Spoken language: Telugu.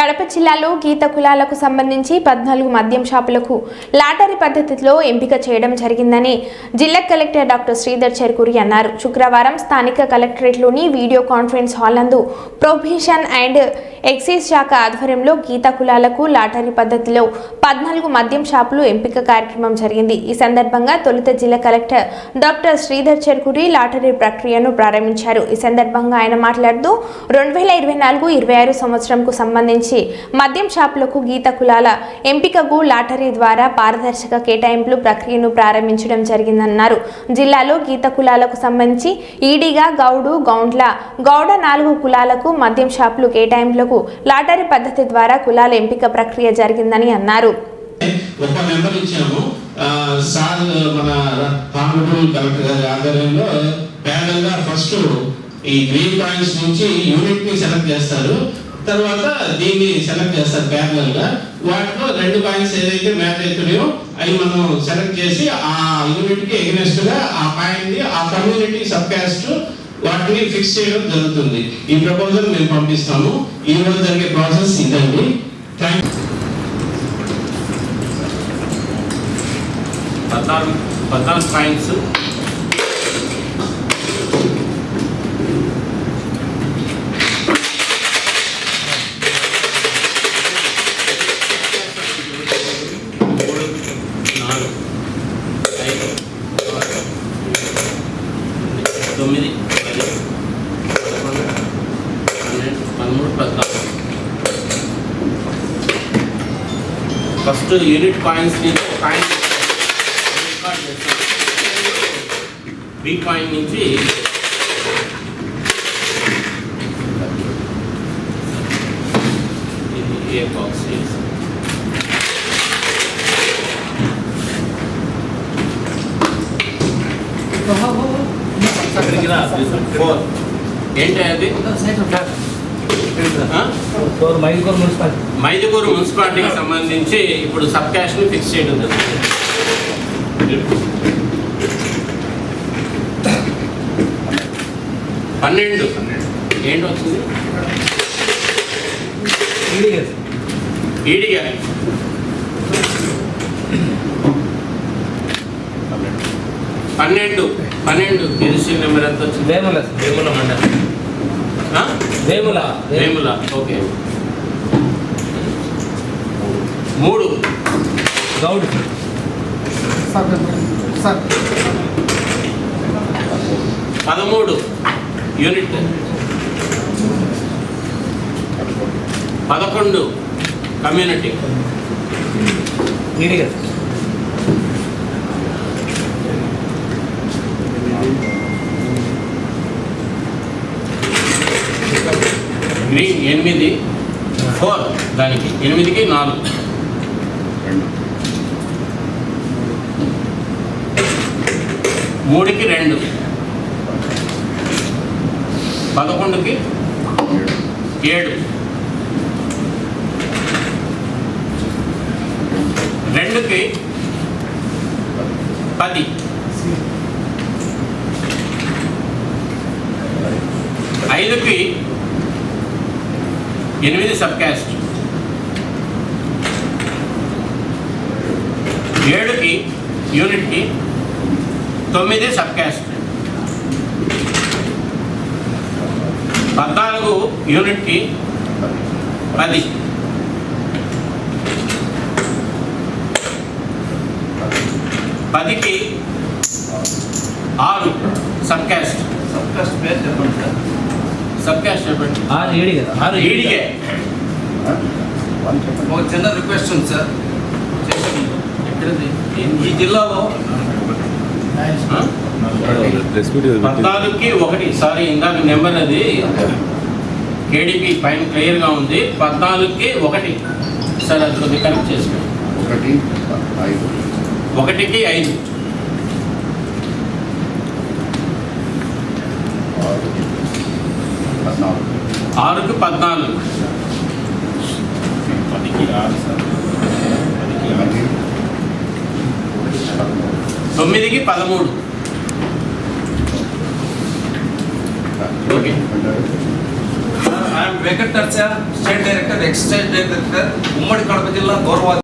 కడప జిల్లాలో గీత కులాలకు సంబంధించి పద్నాలుగు మద్యం షాపులకు లాటరీ పద్ధతిలో ఎంపిక చేయడం జరిగిందని జిల్లా కలెక్టర్ డాక్టర్ శ్రీధర్ చెరుకూరి అన్నారు. శుక్రవారం స్థానిక కలెక్టరేట్లోని వీడియో కాన్ఫరెన్స్ హాల్ నందు ప్రొబిషన్ అండ్ ఎక్సైజ్ శాఖ ఆధ్వర్యంలో గీత కులాలకు లాటరీ పద్ధతిలో పద్నాలుగు మద్యం షాపులు ఎంపిక కార్యక్రమం జరిగింది. ఈ సందర్భంగా తొలుత జిల్లా collector doctor Sridhar Cherukuri lottery ప్రక్రియను ప్రారంభించారు. ఈ సందర్భంగా ఆయన మాట్లాడుతూ రెండు వేల ఇరవై నాలుగు ఇరవై ఆరు సంవత్సరంకు సంబంధించి మద్యం షాపులకు గీత కులాల ఎంపికకు లాటరీ ద్వారా పారదర్శక కేటాయింపులు ప్రక్రియను ప్రారంభించడం జరిగిందన్నారు. జిల్లాలో గీత కులాలకు సంబంధించి ఈడిగా గౌడు గౌండ్ల గౌడ నాలుగు కులాలకు మద్యం షాపులు కేటాయింపులకు లాటరీ పద్ధతి ద్వారా కులాల ఎంపిక ప్రక్రియ జరిగిందని అన్నారు. ఒక నెంబర్ ఇచ్చాము. సార్ మన కాంగ్రెబుల్ కలెక్టర్ గారి ఆధ్వర్యంలో ఫస్ట్ ఈ గ్రీన్ పాయింట్స్ నుంచి యూనిట్ని సెలెక్ట్ చేస్తారు. తర్వాత దీన్ని సెలెక్ట్ చేస్తారు ప్యానల్గా వాటిలో రెండు పాయింట్స్ ఏదైతే మ్యాచ్ అవుతున్నాయో అవి మనం సెలెక్ట్ చేసి ఆ యూనిట్కి ఎగ్నెస్ట్గా ఆ పాయింట్ని ఆ కమ్యూనిటీ సబ్ కాస్ట్ వాటిని ఫిక్స్ చేయడం జరుగుతుంది. ఈ ప్రపోజల్ మేము పంపిస్తాము. ఈ రోజు జరిగే ప్రాసెస్ ఇదండి. థ్యాంక్ పద్నాలుగు పద్నాలుగు పాయింట్స్ మూడు నాలుగు ఐదు ఆరు తొమ్మిది పది పదకొండు పన్నెండు పదమూడు పద్నాలుగు ఫస్ట్ యూనిట్ పాయింట్స్ నుంచి పాయింట్ రికార్డ్ చేస్తాం బి పాయింట్ నుంచి ఇది ఏ బాక్స్ ఫోర్ ఏంటి అది ఆ? మైదుకూరు మున్సిపాలిటీకి సంబంధించి ఇప్పుడు సబ్ క్యాష్ని ఫిక్స్ చేయడం జరుగుతుంది. పన్నెండు. ఏంటి వచ్చింది? ఈడిగా పన్నెండు. పన్నెండు. రిజిస్ట్రేషన్ నెంబర్ ఎంత వచ్చింది? వేముల వేముల మండలం? వేముల వేముల ఓకే. మూడు. గౌడ్. పదమూడు. యూనిట్. పదకొండు. కమ్యూనిటీ. ఈడిగా ఎనిమిది ఫోర్. దానికి ఎనిమిదికి నాలుగు. మూడుకి రెండు. పదకొండుకి ఏడు. రెండుకి పది. ఐదుకి ఎనిమిది సబ్ క్యాస్ట్ ఏడుకి యూనిట్కి తొమ్మిది సబ్ క్యాస్ట్ పద్నాలుగు యూనిట్కి పది. పదికి ఆరు సబ్ క్యాస్ట్ సబ్కాస్ట్ పేరు చెప్పండి సార్. సబ్ చెప్పండి. ఆరు ఈడిగా ఆరు ఈడిగే ఒక చిన్న రిక్వెస్ట్ ఉంది సార్. ఈ జిల్లాలో? పద్నాలుగుకి ఒకటి. సారీ ఇందాక నెంబర్ అది. కేడిపి పైన క్లియర్గా ఉంది. పద్నాలుగుకి ఒకటి. సార్ అది కొద్దిగా కనెక్ట్ చేసుకో ఒకటి ఐదు. ఒకటికి ఐదు ఆరు పద్నాలుగు ఆరుకి పద్నాలుగు. తొమ్మిదికి పదమూడు. ఓకే. వెంకట్ నర్సా state director ex state director ఉమ్మడి కడప జిల్లా గౌరవ